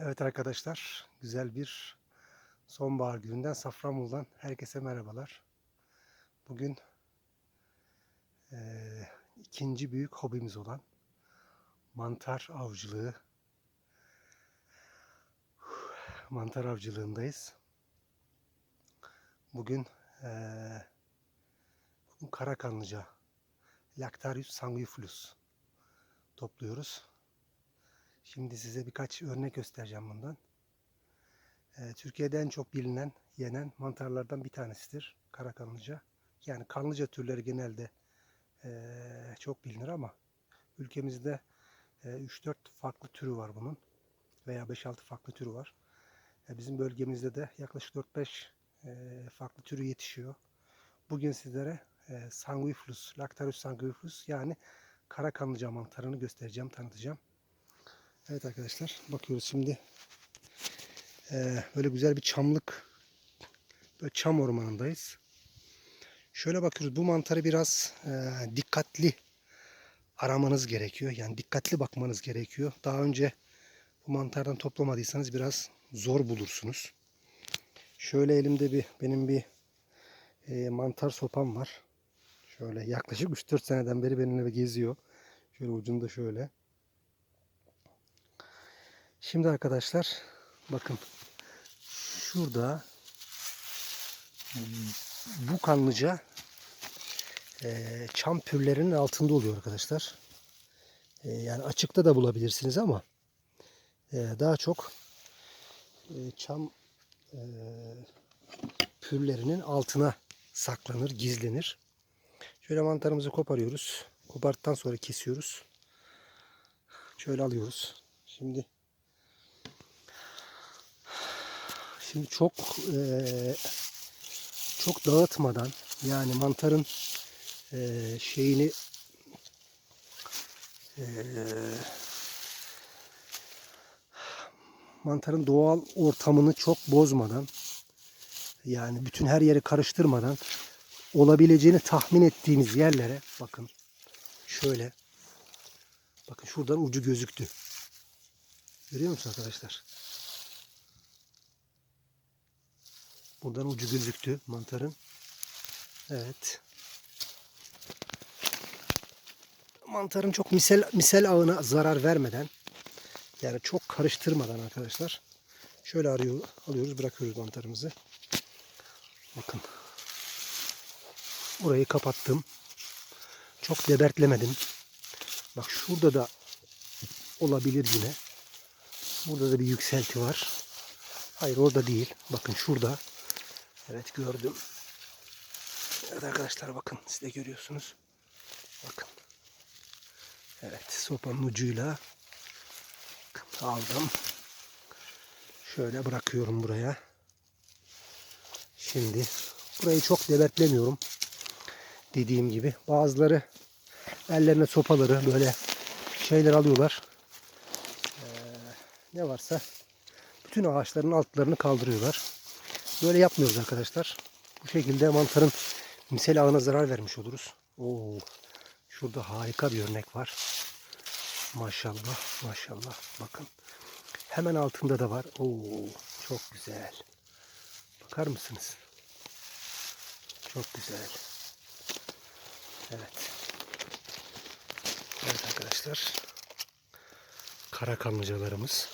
Evet arkadaşlar, güzel bir sonbahar gününden Safranbolu'dan herkese merhabalar. Bugün eee, ikinci büyük hobimiz olan mantar avcılığı, mantar avcılığındayız. Bugün eee bugün karakanlıca, Lactarius sanguifluus topluyoruz. Şimdi size birkaç örnek göstereceğim bundan. Ee, Türkiye'de en çok bilinen, yenen mantarlardan bir tanesidir karakanlıca. Yani kanlıca türleri genelde eee, çok bilinir ama ülkemizde eee, 3-4 farklı türü var bunun veya 5-6 farklı türü var. E, bizim bölgemizde de yaklaşık 4-5 eee, farklı türü yetişiyor. Bugün sizlere sanguiflus, Lactarius sanguiflus yani karakanlıca mantarını göstereceğim, tanıtacağım. Evet arkadaşlar bakıyoruz şimdi Ee, böyle güzel bir çamlık böyle çam ormanındayız. Şöyle bakıyoruz bu mantarı biraz e, dikkatli aramanız gerekiyor. Yani dikkatli bakmanız gerekiyor. Daha önce bu mantardan toplamadıysanız biraz zor bulursunuz. Şöyle elimde bir benim bir e, mantar sopam var. Şöyle yaklaşık 3-4 seneden beri benimle geziyor. Şöyle ucunda şöyle. Şimdi arkadaşlar bakın şurada bu kanlıca eee, çam pürlerinin altında oluyor arkadaşlar. Eee, yani açıkta da bulabilirsiniz ama eee, daha çok eee, çam eee, pürlerinin altına saklanır, gizlenir. Şöyle mantarımızı koparıyoruz. Koparttıktan sonra kesiyoruz. Şöyle alıyoruz. Şimdi Şimdi çok eee, çok dağıtmadan yani mantarın eee, şeyini eee, mantarın doğal ortamını çok bozmadan yani bütün her yeri karıştırmadan olabileceğini tahmin ettiğiniz yerlere bakın şöyle bakın şuradan ucu gözüktü. Görüyor musunuz arkadaşlar? Buradan ucu gözüktü mantarın. Evet. Mantarın çok misel, misel ağına zarar vermeden yani çok karıştırmadan arkadaşlar şöyle arıyor, alıyoruz bırakıyoruz mantarımızı. Bakın. Burayı kapattım. Çok debertlemedim. Bak şurada da olabilir yine. Burada da bir yükselti var. Hayır orada değil. Bakın şurada. Evet gördüm. Evet arkadaşlar bakın siz de görüyorsunuz. Bakın. Evet sopanın ucuyla aldım. Şöyle bırakıyorum buraya. Şimdi burayı çok debetlemiyorum. Dediğim gibi bazıları ellerine sopaları böyle şeyler alıyorlar. Ee, ne varsa bütün ağaçların altlarını kaldırıyorlar. Böyle yapmıyoruz arkadaşlar. Bu şekilde mantarın misel ağına zarar vermiş oluruz. Oo, şurada harika bir örnek var. Maşallah, maşallah. Bakın. Hemen altında da var. Oo, çok güzel. Bakar mısınız? Çok güzel. Evet. Evet arkadaşlar. Kara kanlıcalarımız.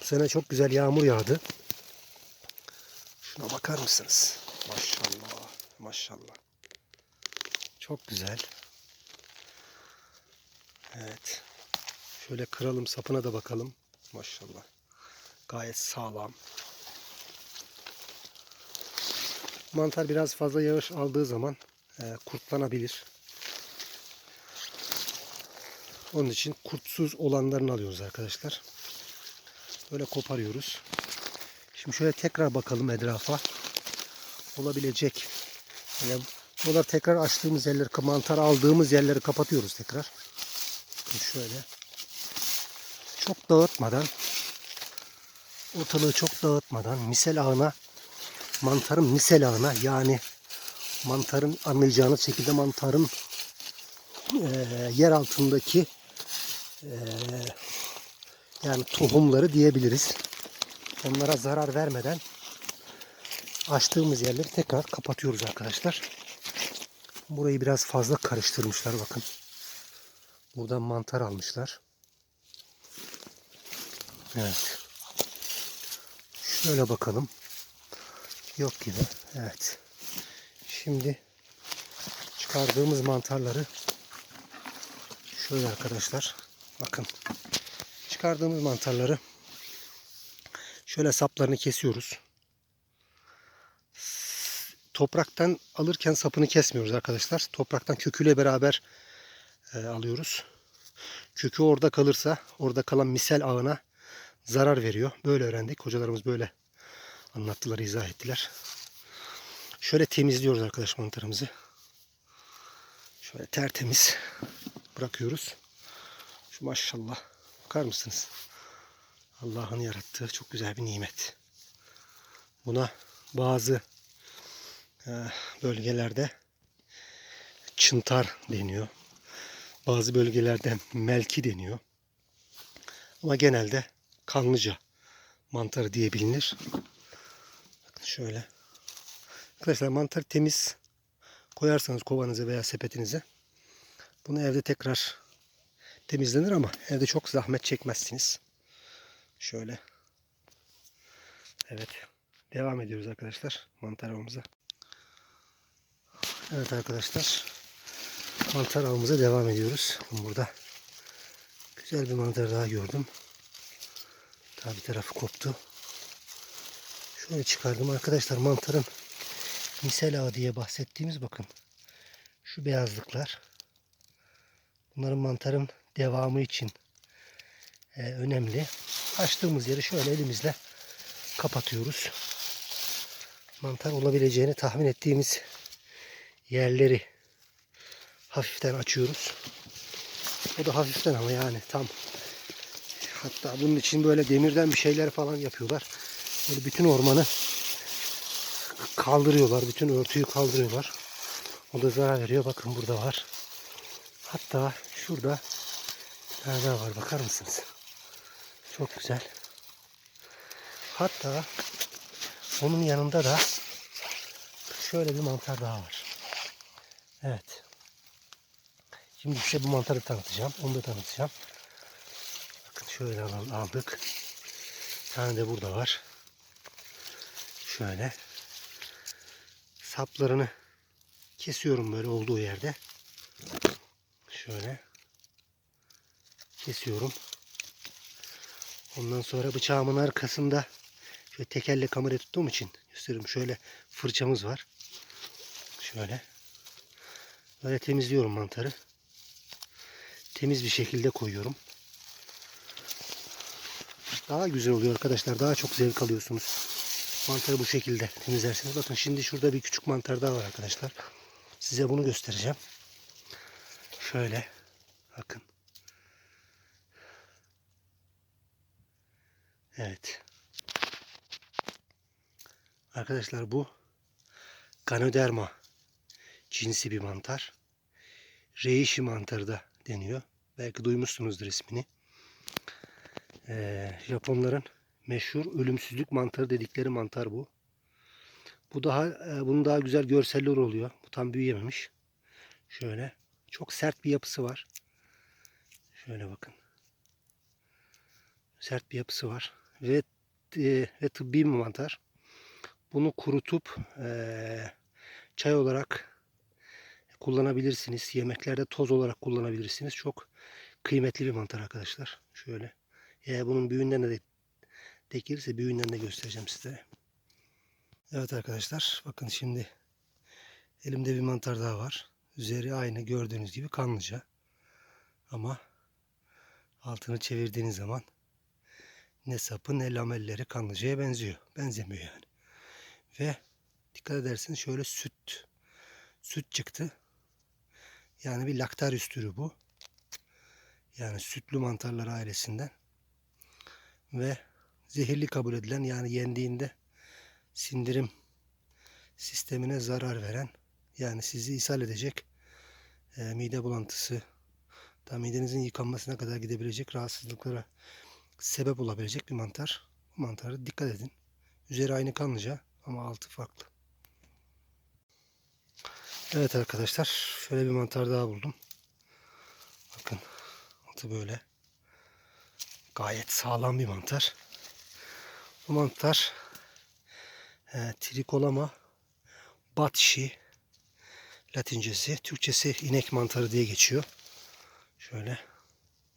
Bu sene çok güzel yağmur yağdı. Şuna bakar mısınız? Maşallah. Maşallah. Çok güzel. Evet. Şöyle kıralım sapına da bakalım. Maşallah. Gayet sağlam. Mantar biraz fazla yağış aldığı zaman e, kurtlanabilir. Onun için kurtsuz olanlarını alıyoruz arkadaşlar. Böyle koparıyoruz. Şimdi şöyle tekrar bakalım etrafa. Olabilecek. Yani buralar tekrar açtığımız yerleri, mantar aldığımız yerleri kapatıyoruz tekrar. Şöyle. Çok dağıtmadan ortalığı çok dağıtmadan misel ağına mantarın misel ağına yani mantarın anlayacağınız şekilde mantarın eee, yer altındaki eee, Yani tohumları diyebiliriz. Onlara zarar vermeden açtığımız yerleri tekrar kapatıyoruz arkadaşlar. Burayı biraz fazla karıştırmışlar bakın. Buradan mantar almışlar. Evet. Şöyle bakalım. Yok gibi. Evet. Şimdi çıkardığımız mantarları şöyle arkadaşlar. Bakın. Çıkardığımız mantarları şöyle saplarını kesiyoruz. Topraktan alırken sapını kesmiyoruz arkadaşlar. Topraktan köküyle beraber e, alıyoruz. Kökü orada kalırsa orada kalan misel ağına zarar veriyor. Böyle öğrendik. Hocalarımız böyle anlattılar, izah ettiler. Şöyle temizliyoruz arkadaş mantarımızı. Şöyle tertemiz bırakıyoruz. Şu maşallah. Bakar mısınız? Allah'ın yarattığı çok güzel bir nimet. Buna bazı e, bölgelerde çıntar deniyor. Bazı bölgelerde melki deniyor. Ama genelde kanlıca mantarı diye bilinir. Bakın şöyle. Arkadaşlar mantar temiz koyarsanız kovanıza veya sepetinize bunu evde tekrar temizlenir ama evde çok zahmet çekmezsiniz. Şöyle. Evet. Devam ediyoruz arkadaşlar mantar avımıza. Evet arkadaşlar. Mantar avımıza devam ediyoruz. Burada güzel bir mantar daha gördüm. Daha bir tarafı koptu. Şöyle çıkardım arkadaşlar mantarın misel ağı diye bahsettiğimiz bakın. Şu beyazlıklar. Bunların mantarın devamı için e, önemli. Açtığımız yeri şöyle elimizle kapatıyoruz. Mantar olabileceğini tahmin ettiğimiz yerleri hafiften açıyoruz. O da hafiften ama yani tam hatta bunun için böyle demirden bir şeyler falan yapıyorlar. Böyle bütün ormanı kaldırıyorlar. Bütün örtüyü kaldırıyorlar. O da zarar veriyor. Bakın burada var. Hatta şurada bir daha var. Bakar mısınız? Çok güzel. Hatta onun yanında da şöyle bir mantar daha var. Evet. Şimdi size bu mantarı tanıtacağım. Onu da tanıtacağım. Bakın şöyle al- aldık. Bir tane de burada var. Şöyle. Saplarını kesiyorum böyle olduğu yerde. Şöyle. Kesiyorum. Ondan sonra bıçağımın arkasında şöyle tekerle kamerayı tuttuğum için gösteriyorum. Şöyle fırçamız var. Şöyle. Böyle temizliyorum mantarı. Temiz bir şekilde koyuyorum. Daha güzel oluyor arkadaşlar. Daha çok zevk alıyorsunuz. Mantarı bu şekilde temizlersiniz. Bakın şimdi şurada bir küçük mantar daha var arkadaşlar. Size bunu göstereceğim. Şöyle. Bakın. Evet. Arkadaşlar bu Ganoderma cinsi bir mantar. Reishi mantarı da deniyor. Belki duymuşsunuzdur ismini. Ee, Japonların meşhur ölümsüzlük mantarı dedikleri mantar bu. Bu daha e, bunun daha güzel görseller oluyor. Bu tam büyüyememiş. Şöyle çok sert bir yapısı var. Şöyle bakın. Sert bir yapısı var ve e, ve tıbbi bir mantar. Bunu kurutup e, çay olarak kullanabilirsiniz. Yemeklerde toz olarak kullanabilirsiniz. Çok kıymetli bir mantar arkadaşlar. Şöyle. Eğer bunun büyüğünden de denk gelirse büyüğünden de göstereceğim size. Evet arkadaşlar bakın şimdi elimde bir mantar daha var. Üzeri aynı gördüğünüz gibi kanlıca. Ama altını çevirdiğiniz zaman ne sapı ne lamelleri kanlıcaya benziyor. Benzemiyor yani. Ve dikkat ederseniz şöyle süt süt çıktı. Yani bir laktarius türü bu. Yani sütlü mantarlar ailesinden. Ve zehirli kabul edilen yani yendiğinde sindirim sistemine zarar veren yani sizi ishal edecek e, mide bulantısı da midenizin yıkanmasına kadar gidebilecek rahatsızlıklara sebep olabilecek bir mantar. Bu mantarı dikkat edin. Üzeri aynı kanlıca ama altı farklı. Evet arkadaşlar şöyle bir mantar daha buldum. Bakın altı böyle. Gayet sağlam bir mantar. Bu mantar e, trikolama batşi latincesi. Türkçesi inek mantarı diye geçiyor. Şöyle.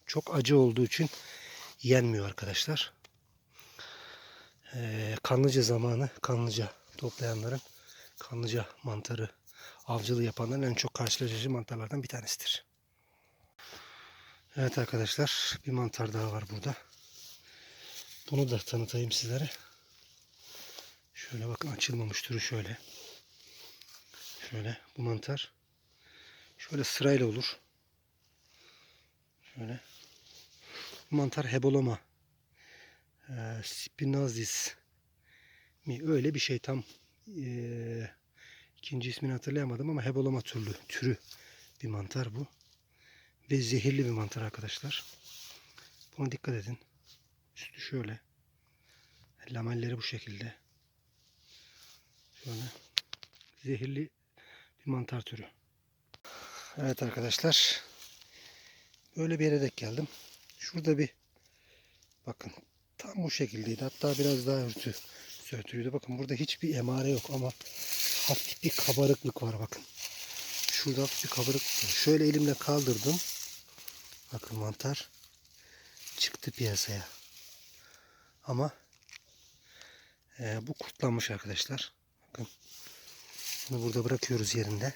Çok acı olduğu için yenmiyor arkadaşlar. E, kanlıca zamanı kanlıca toplayanların kanlıca mantarı avcılığı yapanların en çok karşılaşacağı mantarlardan bir tanesidir. Evet arkadaşlar bir mantar daha var burada. Bunu da tanıtayım sizlere. Şöyle bakın açılmamış türü şöyle. Şöyle bu mantar şöyle sırayla olur. Şöyle. Mantar heboloma. Ee, spinazis mi öyle bir şey tam ee, ikinci ismini hatırlayamadım ama heboloma türlü türü bir mantar bu. Ve zehirli bir mantar arkadaşlar. Buna dikkat edin. Üstü şöyle. Lamelleri bu şekilde. Şöyle. Zehirli bir mantar türü. Evet arkadaşlar. Böyle bir yere denk geldim. Şurada bir bakın tam bu şekildeydi. Hatta biraz daha örtü sörtülüydü. Bakın burada hiçbir emare yok ama hafif bir kabarıklık var bakın. Şurada hafif bir kabarıklık var. Şöyle elimle kaldırdım. Bakın mantar çıktı piyasaya. Ama e, bu kurtlanmış arkadaşlar. Bakın. Bunu burada bırakıyoruz yerinde.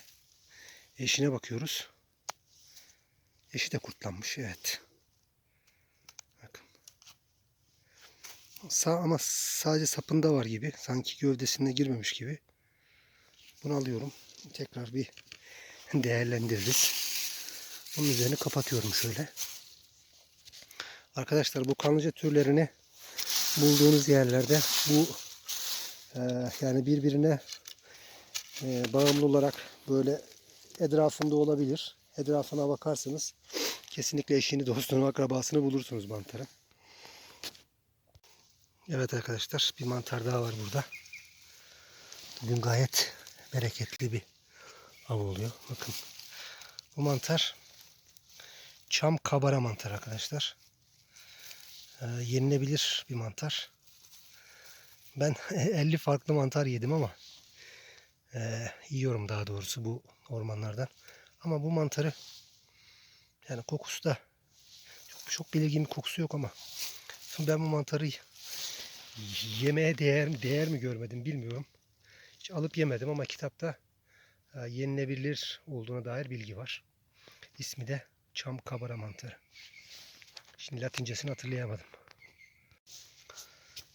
Eşine bakıyoruz. Eşi de kurtlanmış. Evet. Sağ ama sadece sapında var gibi. Sanki gövdesine girmemiş gibi. Bunu alıyorum. Tekrar bir değerlendiririz. Bunun üzerini kapatıyorum şöyle. Arkadaşlar bu kanlıca türlerini bulduğunuz yerlerde bu e, yani birbirine e, bağımlı olarak böyle etrafında olabilir. Etrafına bakarsınız. Kesinlikle eşini, dostunu, akrabasını bulursunuz mantarın. Evet arkadaşlar bir mantar daha var burada. Bugün gayet bereketli bir av oluyor. Bakın bu mantar çam kabara mantar arkadaşlar. Ee, yenilebilir bir mantar. Ben 50 farklı mantar yedim ama e, yiyorum daha doğrusu bu ormanlardan. Ama bu mantarı yani kokusu da çok, çok belirgin bir kokusu yok ama ben bu mantarı yemeye değer mi, değer mi görmedim bilmiyorum. Hiç alıp yemedim ama kitapta e, yenilebilir olduğuna dair bilgi var. İsmi de çam kabara mantarı. Şimdi latincesini hatırlayamadım.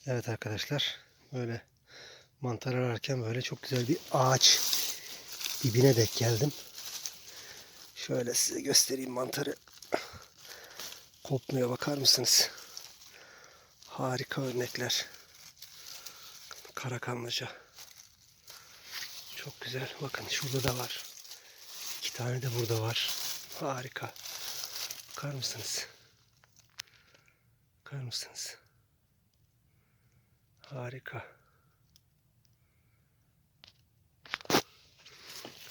Evet arkadaşlar böyle mantar ararken böyle çok güzel bir ağaç dibine denk geldim. Şöyle size göstereyim mantarı. Kopmuyor bakar mısınız? Harika örnekler. Karakanlıca. Çok güzel. Bakın şurada da var. İki tane de burada var. Harika. Bakar mısınız? Bakar mısınız? Harika.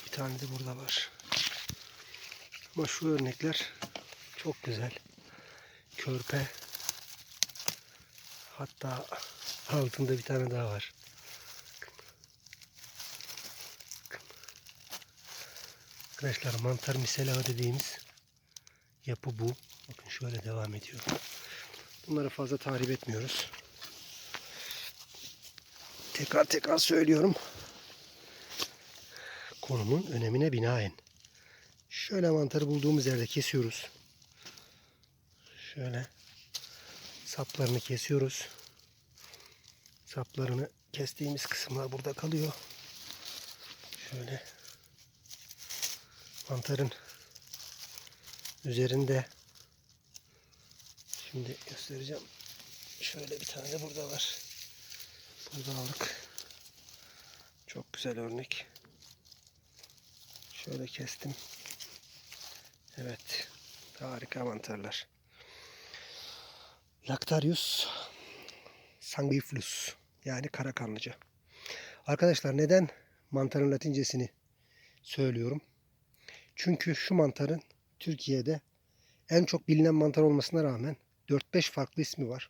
Bir tane de burada var. Ama şu örnekler çok güzel. Körpe. Hatta altında bir tane daha var. Arkadaşlar mantar misela dediğimiz yapı bu. Bakın şöyle devam ediyor. Bunları fazla tahrip etmiyoruz. Tekrar tekrar söylüyorum. Konumun önemine binaen. Şöyle mantarı bulduğumuz yerde kesiyoruz. Şöyle saplarını kesiyoruz. Saplarını kestiğimiz kısımlar burada kalıyor. Şöyle mantarın üzerinde şimdi göstereceğim. Şöyle bir tane burada var. Burada aldık. Çok güzel örnek. Şöyle kestim. Evet. Harika mantarlar. Lactarius sanguiflus yani kara kanlıca. Arkadaşlar neden mantarın latincesini söylüyorum? Çünkü şu mantarın Türkiye'de en çok bilinen mantar olmasına rağmen 4-5 farklı ismi var.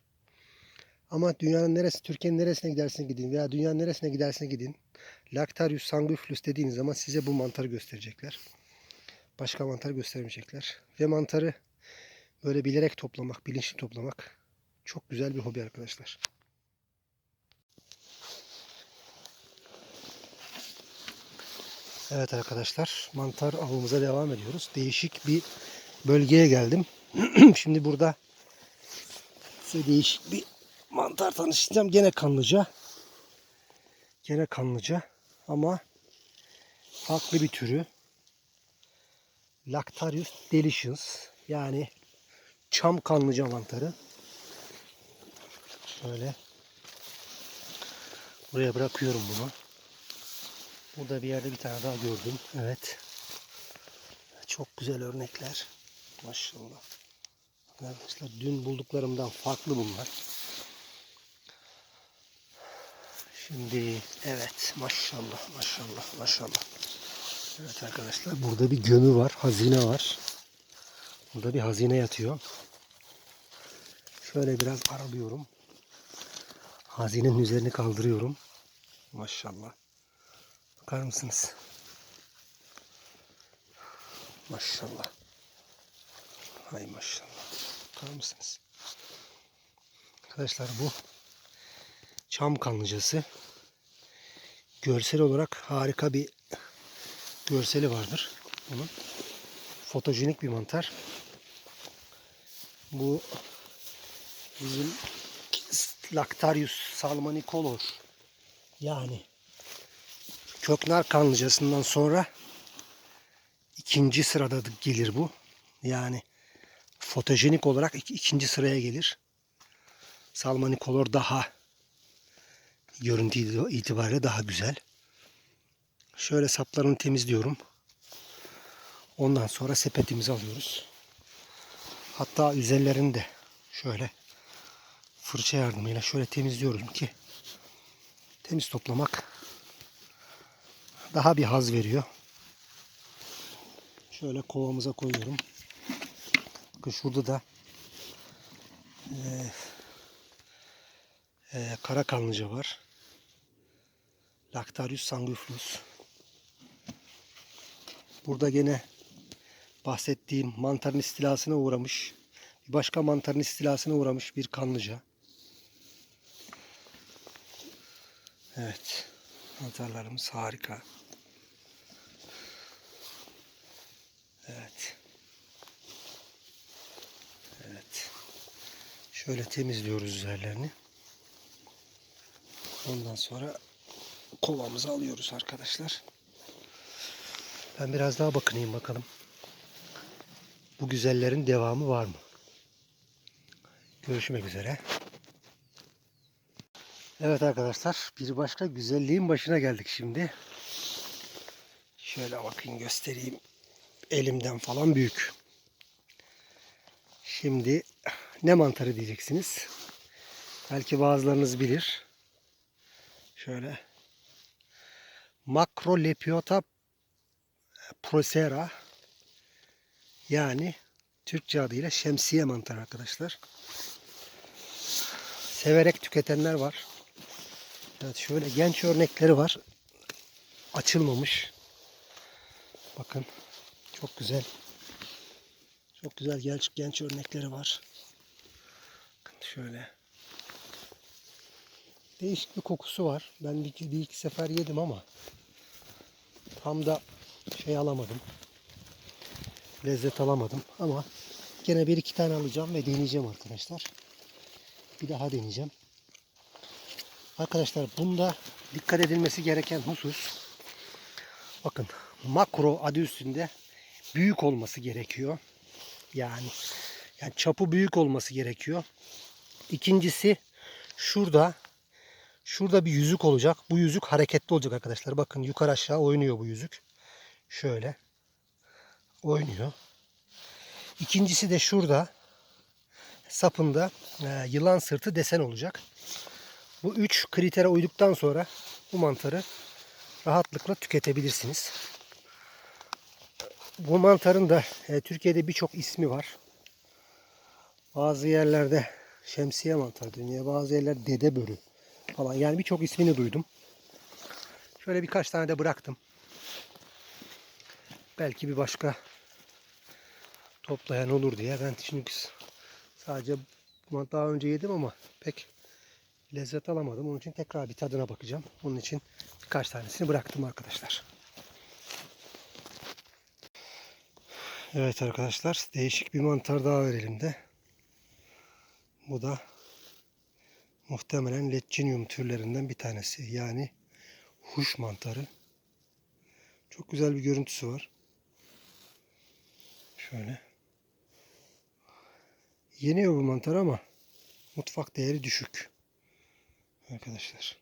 Ama dünyanın neresi, Türkiye'nin neresine gidersin gidin veya dünyanın neresine gidersin gidin. Lactarius sanguiflus dediğiniz zaman size bu mantarı gösterecekler. Başka mantar göstermeyecekler. Ve mantarı böyle bilerek toplamak, bilinçli toplamak çok güzel bir hobi arkadaşlar. Evet arkadaşlar mantar avımıza devam ediyoruz. Değişik bir bölgeye geldim. Şimdi burada size değişik bir mantar tanıştıracağım. Gene kanlıca. Gene kanlıca ama farklı bir türü. Lactarius delicious yani çam kanlıca mantarı. Şöyle buraya bırakıyorum bunu. Burada bir yerde bir tane daha gördüm. Evet. Çok güzel örnekler. Maşallah. Arkadaşlar dün bulduklarımdan farklı bunlar. Şimdi evet maşallah maşallah maşallah. Evet arkadaşlar burada bir gömü var. Hazine var. Burada bir hazine yatıyor. Şöyle biraz aralıyorum. Hazinenin üzerini kaldırıyorum. Maşallah. Bakar mısınız? Maşallah. Hay maşallah. Bakar mısınız? Arkadaşlar bu çam kanlıcası. Görsel olarak harika bir görseli vardır bunun. Fotojenik bir mantar. Bu bizim Lactarius salmanicolor yani köknar kanlıcasından sonra ikinci sırada gelir bu. Yani fotojenik olarak ik- ikinci sıraya gelir. Salmanicolor daha görüntü itibariyle daha güzel. Şöyle saplarını temizliyorum. Ondan sonra sepetimizi alıyoruz. Hatta üzerlerini de şöyle fırça yardımıyla şöyle temizliyorum ki temiz toplamak daha bir haz veriyor. Şöyle kovamıza koyuyorum. Bakın şurada da eee eee, kara kanlıca var. Lactarius sanguiflus. Burada gene bahsettiğim mantarın istilasına uğramış, bir başka mantarın istilasına uğramış bir kanlıca. Evet, mantarlarımız harika. Evet. Evet. Şöyle temizliyoruz üzerlerini. Ondan sonra kovamızı alıyoruz arkadaşlar. Ben biraz daha bakınayım bakalım. Bu güzellerin devamı var mı? Görüşmek üzere. Evet arkadaşlar bir başka güzelliğin başına geldik şimdi. Şöyle bakayım göstereyim. Elimden falan büyük. Şimdi ne mantarı diyeceksiniz. Belki bilir. Şöyle. Macrolepiota Procera yani Türkçe adıyla şemsiye mantarı arkadaşlar. Severek tüketenler var. Evet şöyle genç örnekleri var. Açılmamış. Bakın çok güzel. Çok güzel genç genç örnekleri var. Bakın şöyle. Değişik bir kokusu var. Ben bir, bir iki sefer yedim ama tam da şey alamadım. Lezzet alamadım ama gene bir iki tane alacağım ve deneyeceğim arkadaşlar. Bir daha deneyeceğim. Arkadaşlar bunda dikkat edilmesi gereken husus bakın makro adı üstünde büyük olması gerekiyor. Yani yani çapı büyük olması gerekiyor. İkincisi şurada şurada bir yüzük olacak. Bu yüzük hareketli olacak arkadaşlar. Bakın yukarı aşağı oynuyor bu yüzük. Şöyle oynuyor. İkincisi de şurada sapında e, yılan sırtı desen olacak. Bu üç kritere uyduktan sonra bu mantarı rahatlıkla tüketebilirsiniz. Bu mantarın da e, Türkiye'de birçok ismi var. Bazı yerlerde şemsiye mantarı deniyor. Bazı yerler dede börü falan. Yani birçok ismini duydum. Şöyle birkaç tane de bıraktım. Belki bir başka toplayan olur diye. Ben çünkü sadece daha önce yedim ama pek lezzet alamadım. Onun için tekrar bir tadına bakacağım. Onun için birkaç tanesini bıraktım arkadaşlar. Evet arkadaşlar değişik bir mantar daha var elimde. Bu da muhtemelen Lecinium türlerinden bir tanesi. Yani huş mantarı. Çok güzel bir görüntüsü var. Şöyle. Yeniyor bu mantar ama mutfak değeri düşük. Arkadaşlar.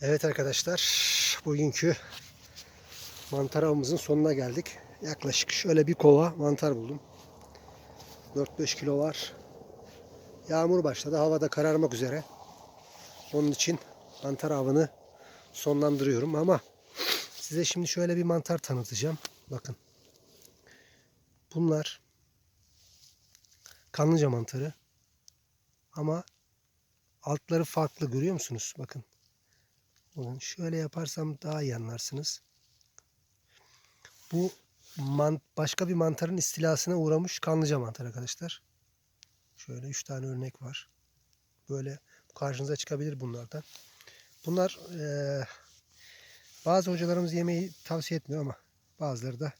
Evet arkadaşlar. Bugünkü mantar avımızın sonuna geldik. Yaklaşık şöyle bir kova mantar buldum. 4-5 kilo var. Yağmur başladı. Havada kararmak üzere. Onun için mantar avını sonlandırıyorum ama size şimdi şöyle bir mantar tanıtacağım. Bakın. Bunlar kanlıca mantarı ama altları farklı görüyor musunuz? Bakın. Şöyle yaparsam daha iyi anlarsınız. Bu man, başka bir mantarın istilasına uğramış kanlıca mantar arkadaşlar. Şöyle üç tane örnek var. Böyle karşınıza çıkabilir bunlardan. Bunlar eee, bazı hocalarımız yemeyi tavsiye etmiyor ama bazıları da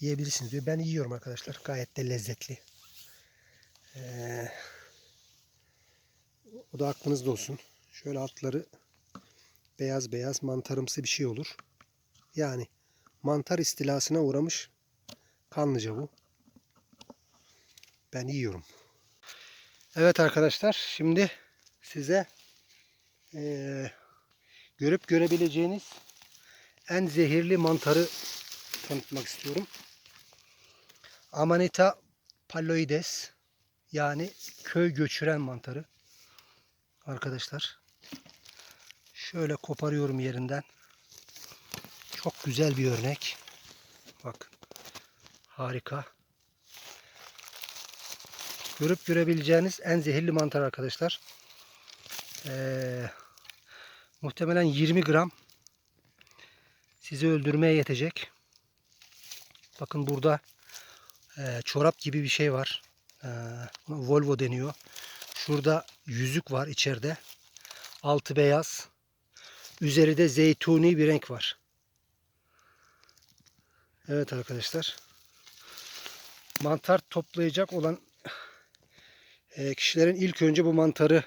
yiyebilirsiniz diyor. Ben yiyorum arkadaşlar. Gayet de lezzetli. Eee, o da aklınızda olsun. Şöyle altları beyaz beyaz mantarımsı bir şey olur. Yani mantar istilasına uğramış kanlıca bu. Ben yiyorum. Evet arkadaşlar şimdi size eee, görüp görebileceğiniz en zehirli mantarı tanıtmak istiyorum. Amanita palloides yani köy göçüren mantarı. Arkadaşlar şöyle koparıyorum yerinden. Çok güzel bir örnek. Bak harika. Görüp görebileceğiniz en zehirli mantar arkadaşlar. Ee, muhtemelen 20 gram sizi öldürmeye yetecek. Bakın burada e, çorap gibi bir şey var. E, Volvo deniyor. Şurada yüzük var içeride. Altı beyaz. Üzeri de zeytuni bir renk var. Evet arkadaşlar. Mantar toplayacak olan e, kişilerin ilk önce bu mantarı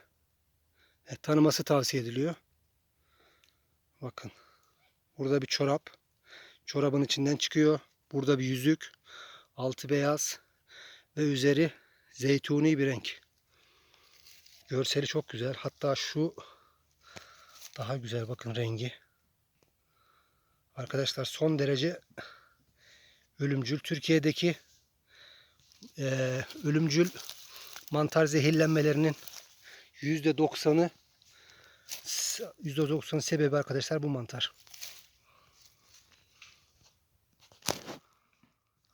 e, tanıması tavsiye ediliyor. Bakın. Burada bir çorap. Çorabın içinden çıkıyor. Burada bir yüzük. Altı beyaz. Ve üzeri zeytuni bir renk. Görseli çok güzel. Hatta şu daha güzel bakın rengi. Arkadaşlar son derece ölümcül. Türkiye'deki eee, ölümcül mantar zehirlenmelerinin %90'ı %90 sebebi arkadaşlar bu mantar.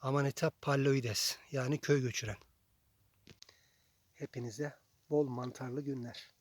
Amanita palloides yani köy göçüren. Hepinize bol mantarlı günler.